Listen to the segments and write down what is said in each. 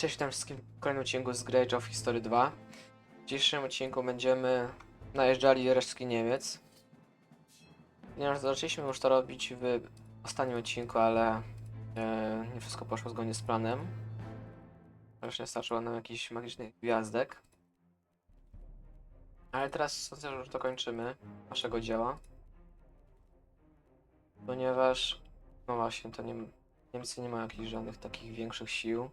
Cześć witam wszystkim w kolejnym odcinku z Grey of History 2. W dzisiejszym odcinku będziemy najeżdżali resztki Niemiec. Ponieważ zaczęliśmy już to robić w ostatnim odcinku, ale e, nie wszystko poszło zgodnie z planem. Nie starczyło nam jakichś magicznych gwiazdek. Ale teraz sądzę, że już dokończymy naszego dzieła. Ponieważ, no właśnie, to nie, Niemcy nie mają jakichś żadnych takich większych sił.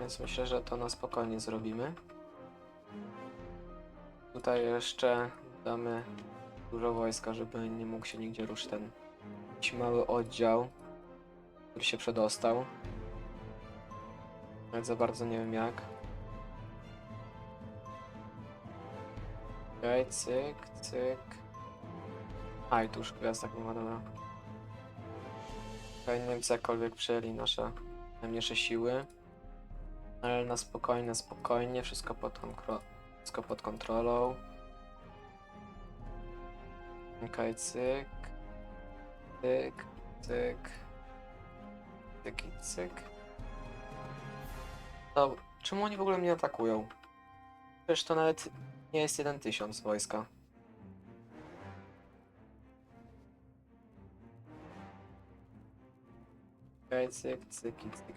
Więc myślę, że to na spokojnie zrobimy. Tutaj jeszcze damy dużo wojska, żeby nie mógł się nigdzie ruszyć ten mały oddział, który się przedostał. Nawet za bardzo nie wiem jak. Okej, okay, cyk, cyk. A i tu już gwiazdek nie ma, dobra. Okej, Niemcy jakkolwiek przejęli nasze najmniejsze siły. Ale na spokojnie, spokojnie, wszystko pod, kontro- wszystko pod kontrolą. Okej, cyk. Cyk, cyk. Cyk i cyk. Dobra, czemu oni w ogóle mnie atakują? Przecież to nawet nie jest jeden tysiąc wojska. Okej, cyk, cyk i cyk.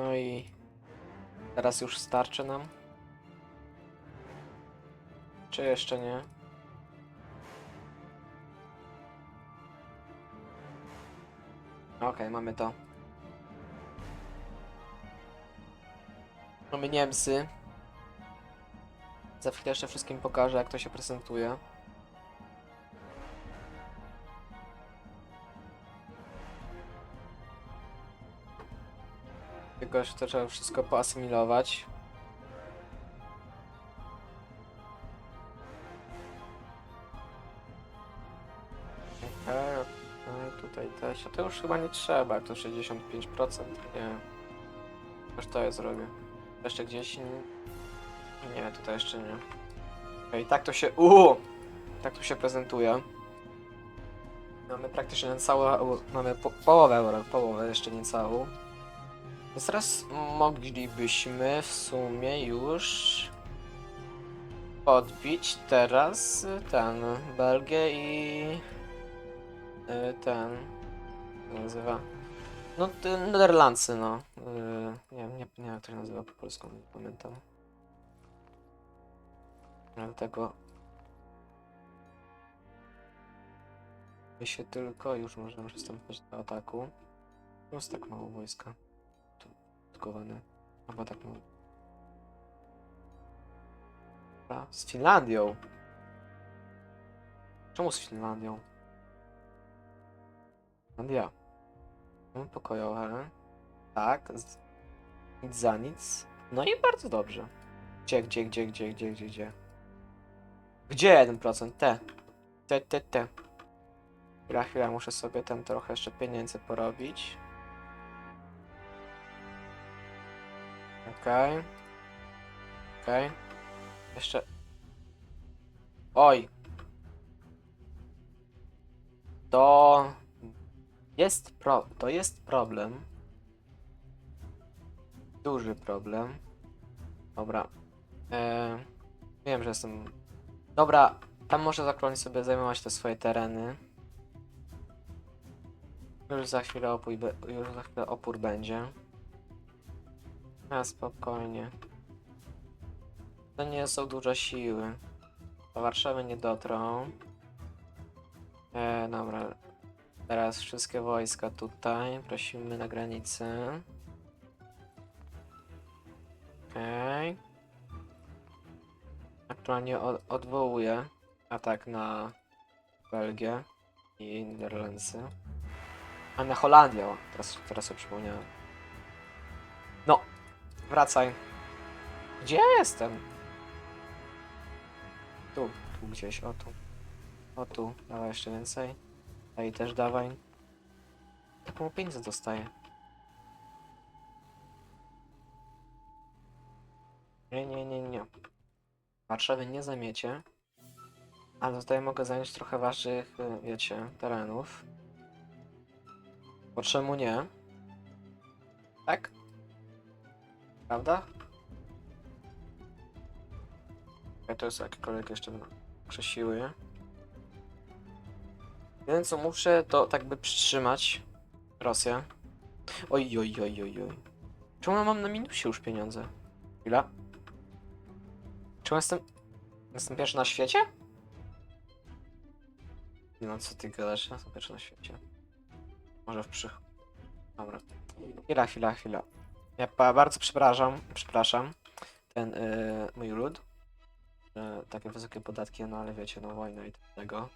No i teraz już starczy nam? Czy jeszcze nie? Okej, mamy to. Mamy Niemcy. Za chwilę jeszcze wszystkim pokażę, jak to się prezentuje. Tylko jeszcze to trzeba wszystko poasymilować. Tutaj też. A to już chyba nie trzeba, to 65%. Nie. Aż to ja zrobię. Jeszcze gdzieś. Nie, tutaj jeszcze nie. Okej, tak to się. Uuu! Tak to się prezentuje. Mamy praktycznie całe. Mamy po, połowę połowę jeszcze nie teraz moglibyśmy w sumie już odbić teraz ten Belgię i y, ten się nazywa? No Nederlandsy no. Y, nie wiem nie, nie wiem jak to się nazywa po polsku nie pamiętam. Dlatego my się tylko już możemy przystąpić do ataku. Jest tak mało wojska podkowane. Albo tak mówię. Dobra, Z Finlandią. Czemu z Finlandią? Finlandia. No, pokojowe. Tak. Z... Nic za nic. No i bardzo dobrze. Gdzie, gdzie, gdzie, gdzie, gdzie, gdzie, gdzie? Gdzie 1%? Te. Te, te, te. Chwila, chwila, muszę sobie tam trochę jeszcze pieniędzy porobić. Okej. Okej. Jeszcze. Oj. To jest pro. To jest problem. Duży problem. Dobra. E, wiem, że jestem. Dobra, tam może zaklonić sobie zajmować te swoje tereny. Już za chwilę opór, już za chwilę opór będzie. A spokojnie. To nie są duże siły. Do Warszawy nie dotrą. E, dobra. Teraz wszystkie wojska tutaj. Prosimy na granicę. Okej. Aktualnie od, odwołuję atak na Belgię i Niderlandsy. A na Holandię, teraz, teraz sobie przypomniałem. No, Wracaj. Gdzie ja jestem? Tu, tu gdzieś, o tu. O tu, dawaj jeszcze więcej. Daj też dawaj. Tak mało pieniędzy dostaję. Nie, nie, nie, nie. Warszawy nie zamiecie. Ale tutaj mogę zająć trochę waszych, y, wiecie, terenów. Bo czemu nie? Tak? Prawda? Ja to jest jakiekolwiek jeszcze krzesiły. Jedyne co muszę, to tak by przytrzymać Rosję. Oj, oj, oj, oj, oj. Czemu ja mam na minusie już pieniądze? Chwila. Czemu jestem... Jestem pierwszy na świecie? Nie no, co ty gadasz? Jestem pierwszy na świecie. Może w przy... Dobra. Chwila, chwila, chwila. Ja bardzo przepraszam, przepraszam ten yy, mój lud. Że takie wysokie podatki, no ale wiecie, no wojna i tego.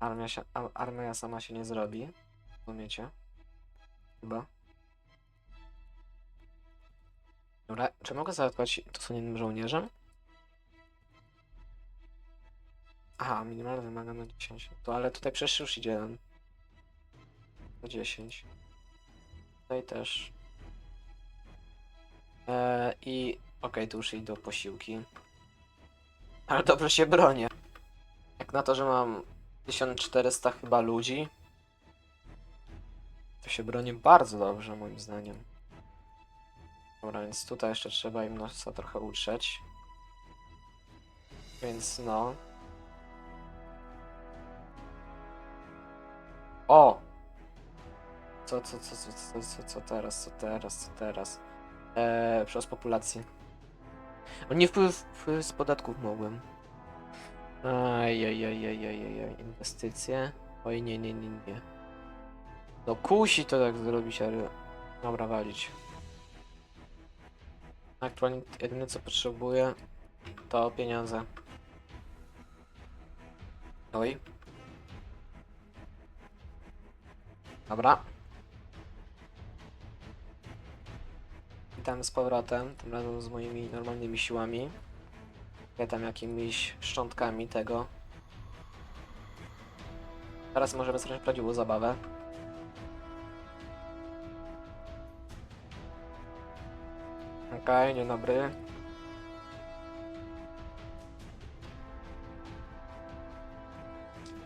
Armia, się, armia sama się nie zrobi. Rozumiecie? Chyba. Dobra, czy mogę zaatakować dosłownie żołnierzem? Aha, minimalnie wymagane 10. To ale tutaj przecież już idzie nam. To 10. Tutaj też. Eee, I okej, tu już idą posiłki. Ale dobrze się bronię. Jak na to, że mam 1400 chyba ludzi, to się broni bardzo dobrze moim zdaniem. Dobra, więc tutaj jeszcze trzeba im nosa trochę utrzeć. Więc no. O! Co, co, co, co, co, co, co teraz, co teraz, co teraz? Eee, przyrost populacji. O nie wpływ, wpływ z podatków mogłem. Ajajajajajajaj, inwestycje. Oj, nie, nie, nie, nie. No kusi to tak zrobić, ale... Dobra, walić. Aktualnie jedyne co potrzebuję to pieniądze. Oj. Dobra. Witam z powrotem, tym razem z moimi normalnymi siłami. Ja tam jakimiś szczątkami tego. Teraz możemy zacząć prawdziwą zabawę. Okej, dzień dobry.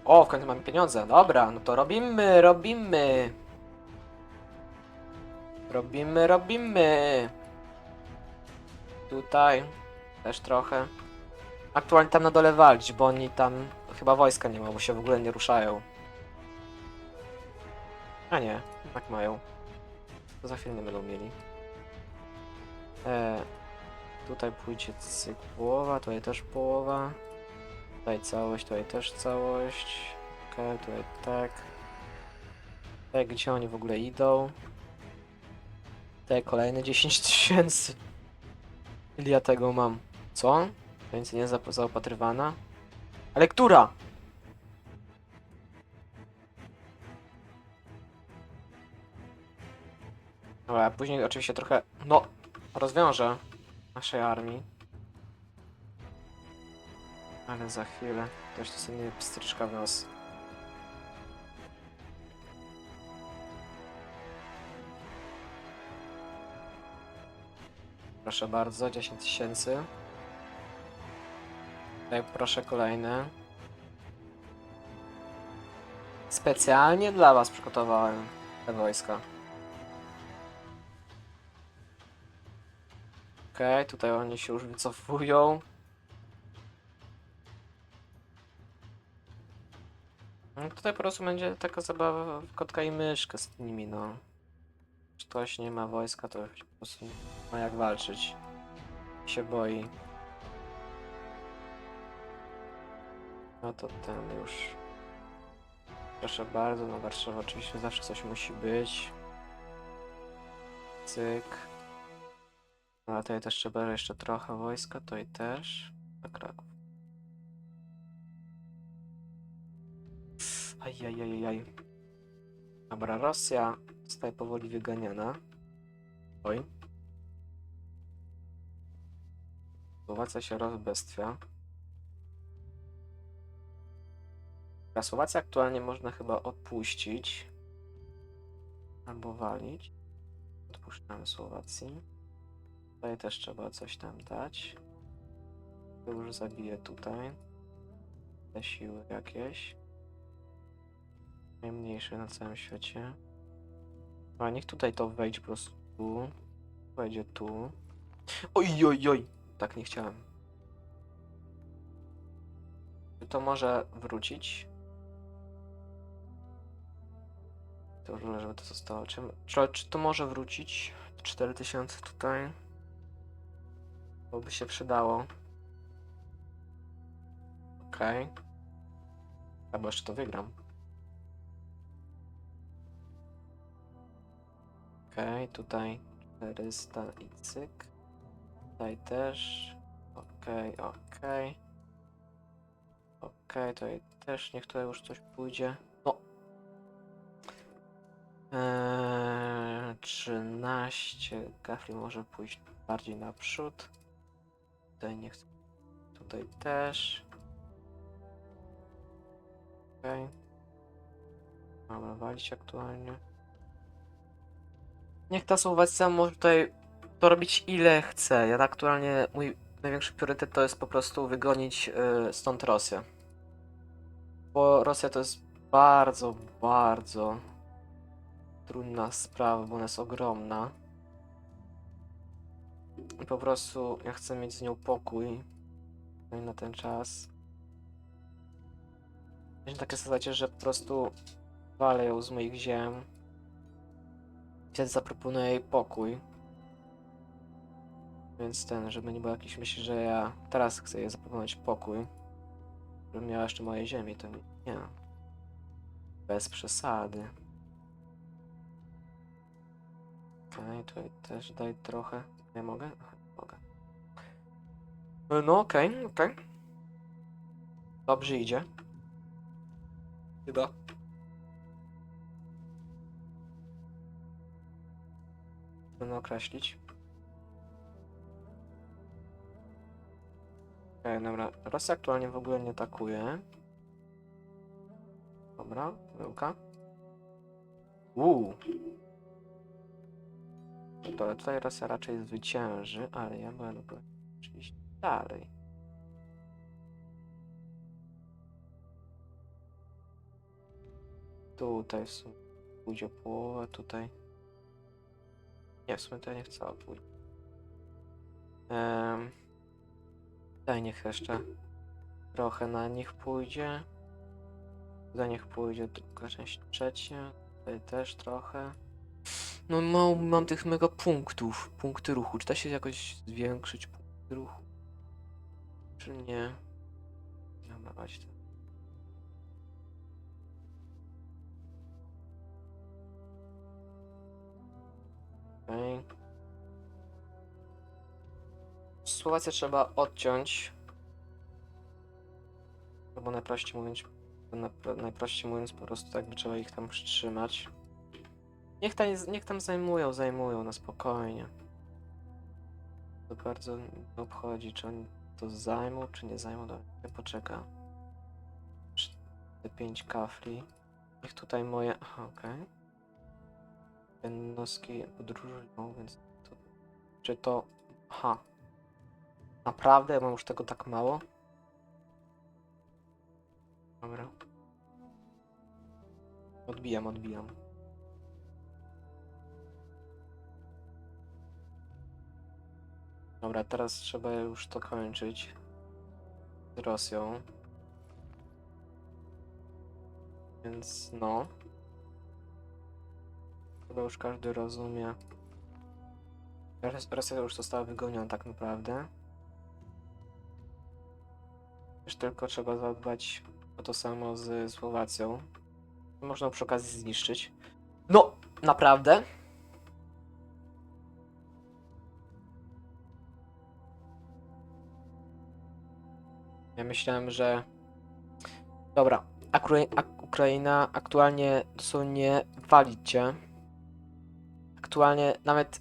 O, w końcu mamy pieniądze. Dobra, no to robimy, robimy. Robimy, robimy. Tutaj też trochę. Aktualnie tam na dole walczyć, bo oni tam chyba wojska nie ma, bo się w ogóle nie ruszają. A nie, tak mają. To za chwilę nie będą mieli. E, tutaj pójdzie cyk połowa, tutaj też połowa. Tutaj całość, tutaj też całość. Okej, tutaj tak. Tutaj gdzie oni w ogóle idą? Tutaj kolejne 10 tysięcy. Ile ja tego mam? Co? Więc nie zap- zaopatrywana. Ale która? Dobra, później oczywiście trochę, no, rozwiążę naszej armii. Ale za chwilę. Ktoś tu sobie pstryczka w nos. Proszę bardzo, 10 tysięcy. Tutaj proszę kolejne. Specjalnie dla was przygotowałem te wojska. Okej, tutaj oni się już wycofują. No tutaj po prostu będzie taka zabawa w kotka i myszkę z nimi, no. Ktoś nie ma wojska, to po prostu nie ma jak walczyć. Się boi. No to ten już. Proszę bardzo, no Warszawa oczywiście zawsze coś musi być. Cyk. No a tutaj też trzeba jeszcze trochę wojska, to i też. Na Kraków. Ajajajajaj. Dobra, Rosja zostaje powoli wyganiana. Oj. Słowacja się rozbestwia. A Słowację aktualnie można chyba odpuścić. Albo walić. Odpuszczamy Słowacji. Tutaj też trzeba coś tam dać. To już zabiję tutaj. Te siły jakieś. Najmniejsze na całym świecie. A niech tutaj to wejdzie po prostu tu. Wejdzie tu. Oj, oj, oj! Tak nie chciałem. Czy to może wrócić? To wolę, żeby to zostało. Czy, czy, to może wrócić? 4000 tutaj. To by się przydało. Okej. Albo jeszcze to wygram. Okej, tutaj 400 i cyk. Tutaj też. Okej, okej. Okej, tutaj też niech tutaj już coś pójdzie. No. Eee, 13. Gafri może pójść bardziej naprzód. Tutaj nie. Tutaj też. Okej. Dobra, walić aktualnie. Niech ta Słowacja może tutaj to robić ile chce. Ja aktualnie mój największy priorytet to jest po prostu wygonić y, stąd Rosję. Bo Rosja to jest bardzo, bardzo trudna sprawa, bo ona jest ogromna. I po prostu ja chcę mieć z nią pokój no na ten czas. Takie zasadzie, że po prostu walę ją z moich ziem. Wtedy zaproponuję jej pokój. Więc ten, żeby nie było jakiejś myśli, że ja teraz chcę jej zaproponować pokój. Żeby miała jeszcze moje ziemię, to nie. Bez przesady. Okej, tutaj też daj trochę. Nie mogę? Aha, mogę. No okej, okej. Dobrze idzie. Chyba. Będę określić. Okej, dobra. Rosja aktualnie w ogóle nie atakuje. Dobra, myłka. Uuu. Dobra, tutaj Rosja raczej zwycięży, ale ja będę oczywiście dalej. Tutaj w sumie pójdzie połowa, tutaj. Nie, w sumie to ja nie chcę pójść. Um, tutaj niech jeszcze trochę na nich pójdzie. Tutaj niech pójdzie druga część trzecia. Tutaj też trochę. No mało mam tych mega punktów. Punkty ruchu. Czy da się jakoś zwiększyć punkty ruchu? Czy nie? Dobra, chodź. Okej. Słowację trzeba odciąć. Albo najprościej mówiąc, najprościej mówiąc po prostu tak by trzeba ich tam przytrzymać. Niech, ta, niech tam zajmują, zajmują na spokojnie. To bardzo obchodzi, czy oni to zajmą, czy nie zajmą. Dobra, ja poczekam. Te pięć kafli. Niech tutaj moje... Okej. Jednostki podróżują, więc to... Czy to... Aha. Naprawdę? Ja mam już tego tak mało? Dobra. Odbijam, odbijam. Dobra, teraz trzeba już to kończyć z Rosją. Więc no. Chyba już każdy rozumie. Ros- Rosja już została wygoniona tak naprawdę. Już tylko trzeba zadbać o to samo z Słowacją. Można przy okazji zniszczyć. No, naprawdę? Ja myślałem, że. Dobra. Ukraina aktualnie dosłownie walić cię. Aktualnie nawet.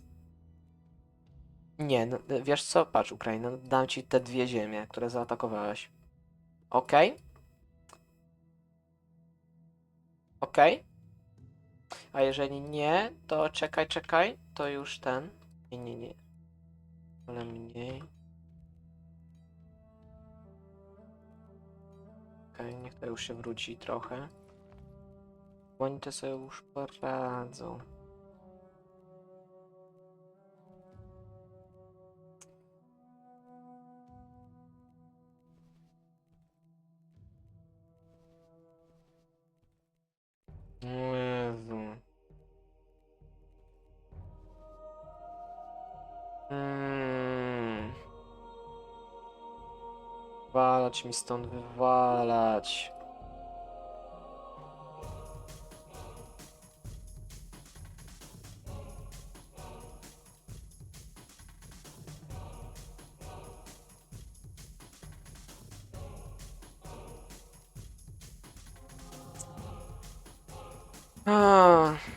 Nie, no, wiesz co? Patrz, Ukraina, dam ci te dwie ziemie, które zaatakowałeś. Okej? Okej? A jeżeli nie, to czekaj, czekaj, to już ten. Nie, nie, nie. Ale mniej. Okej, niech to już się wróci trochę. Bo Oni to sobie już poradzą. Wywalać mi stąd, wywalać. Ah.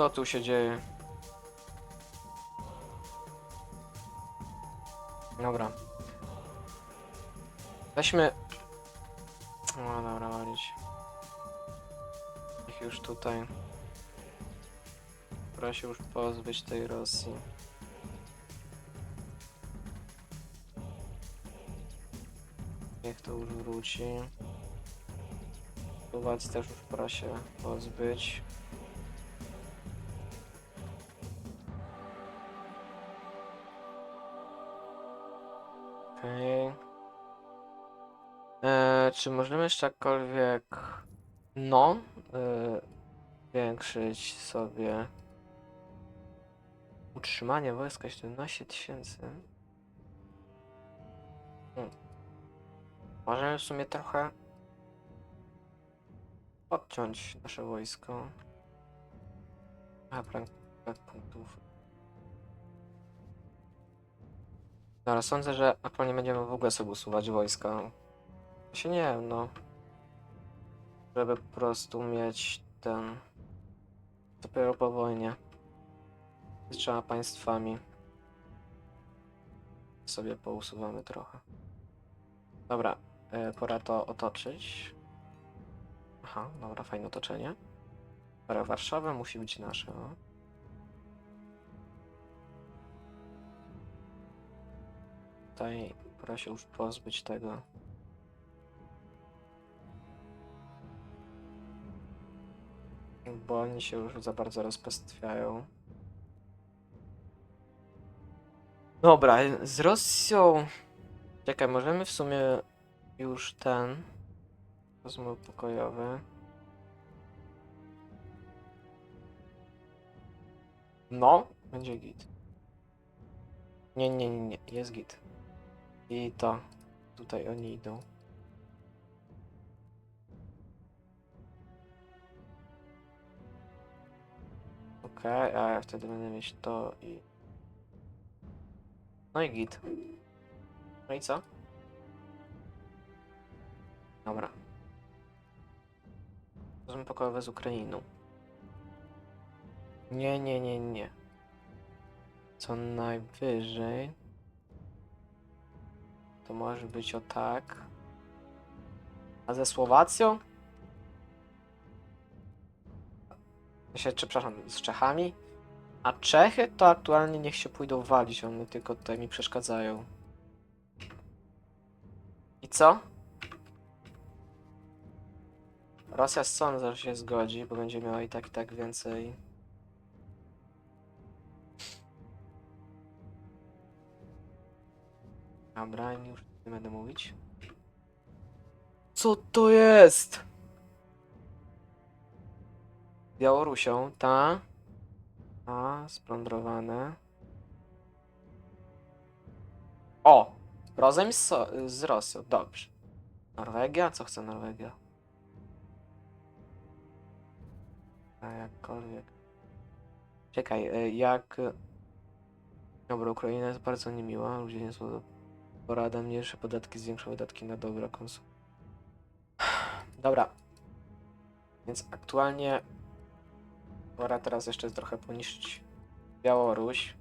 Co tu się dzieje? Dobra. Weźmy... O, dobra, walić. Ich już tutaj. Pora się już pozbyć tej Rosji. Niech to już wróci. Słowacji też już pora się pozbyć. Okej. Eee, Czy możemy jeszcze jakkolwiek... No, e, zwiększyć sobie utrzymanie wojska 17 tysięcy. Hmm. Możemy w sumie trochę odciąć nasze wojsko. A, brak, brak punktów. Dobra, sądzę, że aktualnie będziemy w ogóle sobie usuwać wojska. Się nie wiem, no. Żeby po prostu mieć ten... Dopiero po wojnie. Z trzema państwami. Sobie pousuwamy trochę. Dobra, e, pora to otoczyć. Aha, dobra, fajne otoczenie. Dobra, Warszawa musi być nasza. no. Tutaj pora już pozbyć tego. Bo oni się już za bardzo rozpestwiają. Dobra, z Rosją. Czekaj, możemy w sumie już ten. Rozmów pokojowy. No, będzie git. Nie, nie, nie, jest git. I to. Tutaj oni idą. Okej, a ja wtedy będę mieć to i... No i git. No i co? Dobra. Rozum pokojowe z Ukrainą. Nie, nie, nie, nie. Co najwyżej... To może być o tak. A ze Słowacją? Się, czy przepraszam, z Czechami? A Czechy to aktualnie niech się pójdą walić, one tylko tutaj mi przeszkadzają. I co? Rosja sądzę, że się zgodzi, bo będzie miała i tak i tak więcej. Dobra, już nie będę mówić. Co to jest? Białorusią, ta. A, splądrowane. O! Rozejm z, z Rosją, dobrze. Norwegia? Co chce Norwegia? A jakkolwiek. Czekaj, e, jak... Dobra, Ukraina jest bardzo niemiła, ludzie nie są porada, mniejsze podatki zwiększą wydatki na dobra konsum. Dobra. Więc aktualnie pora teraz jeszcze trochę poniszczyć Białoruś.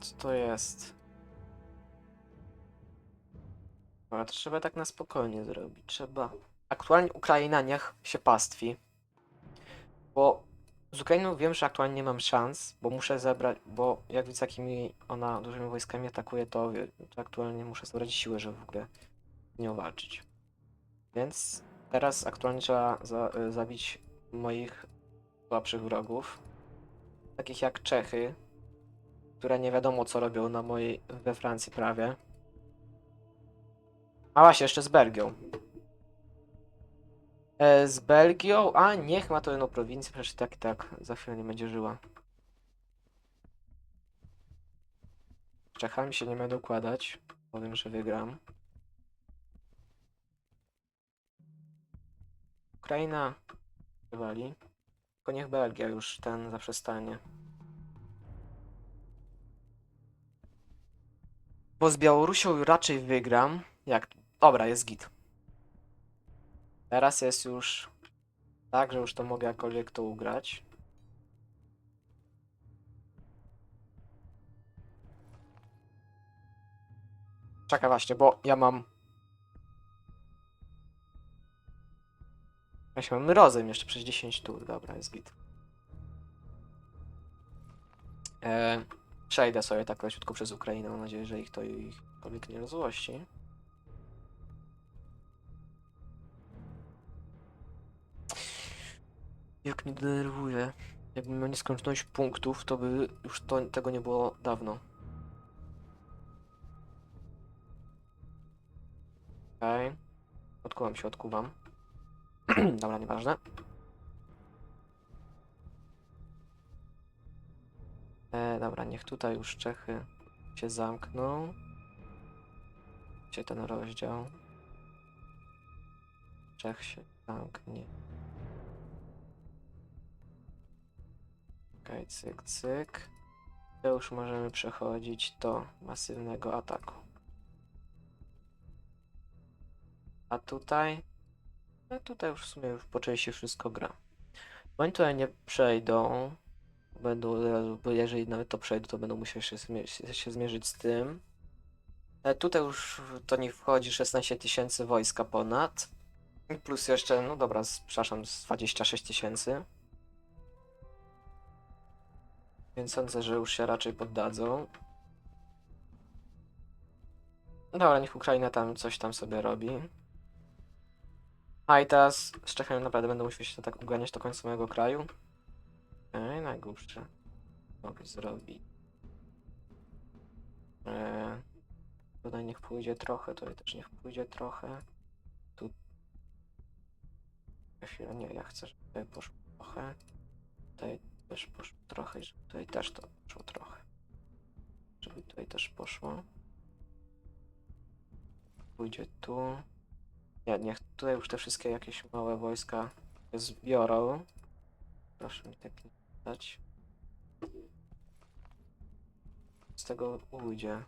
Co to jest? Ale to trzeba tak na spokojnie zrobić. Trzeba. Aktualnie Ukraina niech się pastwi. Bo z Ukrainą wiem, że aktualnie nie mam szans, bo muszę zebrać, bo jak widzę jakimi ona dużymi wojskami atakuje, to, to aktualnie muszę zebrać siłę, żeby w ogóle z nią walczyć. Więc teraz aktualnie trzeba za, y, zabić moich słabszych wrogów, takich jak Czechy, które nie wiadomo co robią na mojej we Francji prawie. A właśnie, jeszcze z Belgią. E, z Belgią, a niech ma to jedną prowincję, przecież tak i tak za chwilę nie będzie żyła. Z Czechami się nie będę układać. Powiem, że wygram. Ukraina wywali. Tylko niech Belgia już ten zaprzestanie. Bo z Białorusią raczej wygram. Jak? Dobra, jest git. Teraz jest już tak, że już to mogę jakkolwiek to ugrać. Czekaj właśnie, bo ja mam... Właśnie mamy rozejm jeszcze przez 10 tur. Dobra, jest git. E, przejdę sobie tak leciutko przez Ukrainę. Mam nadzieję, że ich to ich nie rozłości. Jak mnie denerwuje. Jakbym miał nieskończoność punktów, to by już to, tego nie było dawno. Okej. Okay. Odkuwam się, odkuwam. Dobra, nieważne. E, dobra, niech tutaj już Czechy się zamkną. Gdzie ten rozdział? Czech się zamknie. Okej, cyk, cyk. To już możemy przechodzić do masywnego ataku. A tutaj? A tutaj już w sumie już po części wszystko gra. Oni tutaj nie przejdą. Będą, bo jeżeli nawet to przejdą, to będą musieli się, się zmierzyć z tym. E, tutaj już to nie wchodzi 16 tysięcy wojska ponad. Plus jeszcze, no dobra, przepraszam, z 26 tysięcy. Więc sądzę, że już się raczej poddadzą. Dobra, niech Ukraina tam coś tam sobie robi. A i teraz z Czechami naprawdę będę musiał się tak uganiać do końca mojego kraju. Okej, najgłupsze. Mogę zrobić. Eee, tutaj niech pójdzie trochę, tutaj też niech pójdzie trochę. Tu. Chwilę, nie, ja chcę, żeby poszło trochę. Tutaj też poszło trochę, żeby tutaj też to poszło trochę. Żeby tutaj też poszło. Pójdzie tu. Nie, niech tutaj już te wszystkie jakieś małe wojska zbiorą. Proszę mi tak nie dać. Z tego ujdzie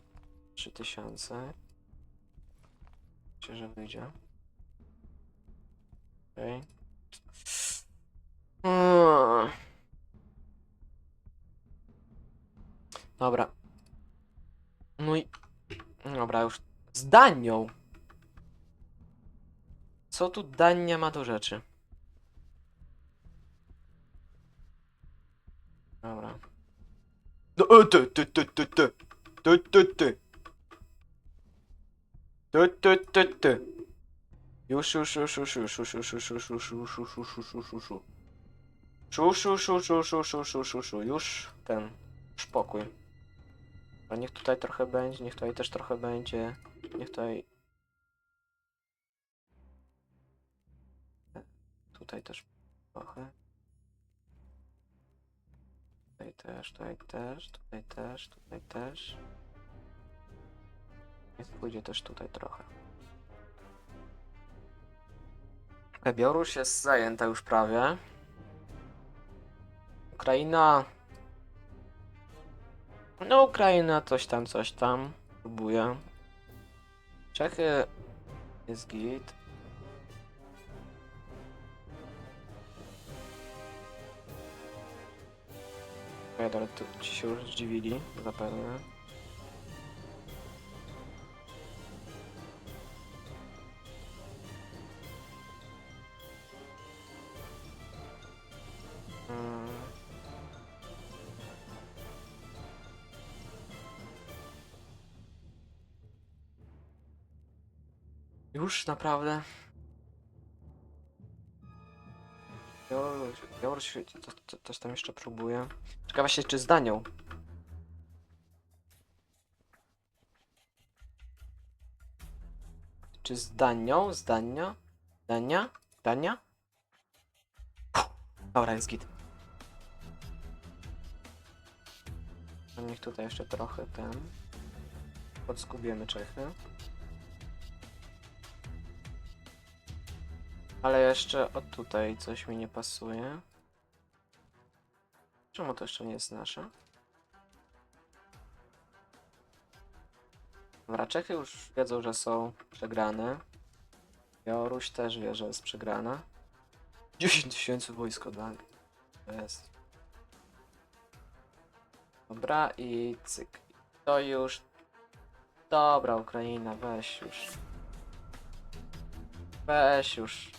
3000. Myślę, że wyjdzie. Okej. Mm. Dobra. No i... Dobra, już z Danią. Co tu Dania ma do rzeczy? Dobra. No, e, ty, ty, ty, ty, ty. Ty, ty, ty. Ty, ty, ty, ty. Już, już, już, już, już, już, już, już, już, już, już, już, już, już, już, już, szu, szu, szu. Już ten spokój. A niech tutaj trochę będzie, niech tutaj też trochę będzie. Niech tutaj... Tutaj też trochę. Tutaj też, tutaj też, tutaj też, tutaj też. Niech pójdzie też tutaj trochę. E, Białoruś jest zajęta już prawie. Ukraina. No, Ukraina coś tam, coś tam. Próbuje. Czechy jest git. Ja tu ci się już zdziwili, zapewne. Już naprawdę. Białoruś, Białoruś to, to, coś tam jeszcze próbuję. Ciekawe właśnie, czy z Danią. Czy z Danią? Z Dania? Dania? Dania? Dobra, jest git. No niech tutaj jeszcze trochę ten... Podskubiemy Czechy. Ale jeszcze od tutaj coś mi nie pasuje. Czemu to jeszcze nie jest nasze? Dobra, Czechy już wiedzą, że są przegrane. Białoruś też wie, że jest przegrana. 10 tysięcy wojsko dla To jest. Dobra i cyk. To już. Dobra, Ukraina, weź już. Weź już.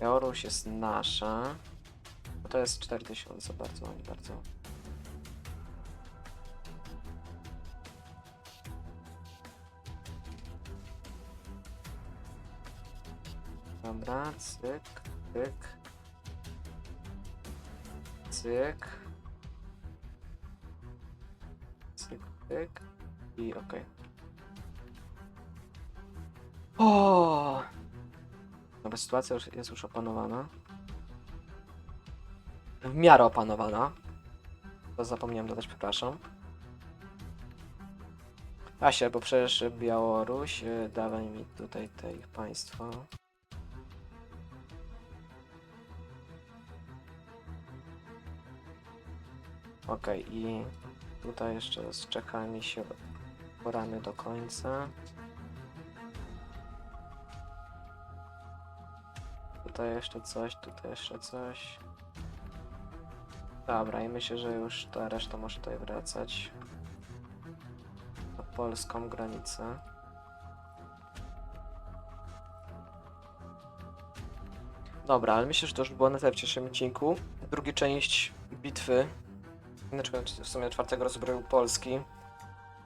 Białoruś jest nasza. To jest 4000, bardzo, bardzo. Dobra, cyk, cyk. Cyk. Cyk, cyk. I okej. O! Dobra, sytuacja już jest już opanowana. W miarę opanowana. To zapomniałem dodać, przepraszam. Asia, bo przecież Białoruś, y, dawaj mi tutaj te ich państwo. Okej, i tutaj jeszcze z Czechami się poramy do końca. Tutaj jeszcze coś, tutaj jeszcze coś. Dobra, i myślę, że już ta reszta może tutaj wracać. Na polską granicę. Dobra, ale myślę, że to już było na tyle w dzisiejszym odcinku. Druga część bitwy, znaczy w sumie czwartego rozbroju Polski,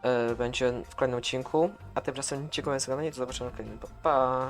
e, będzie w kolejnym odcinku. A tymczasem dziękuję za oglądanie, do zobaczenia w kolejnym. Pa! pa.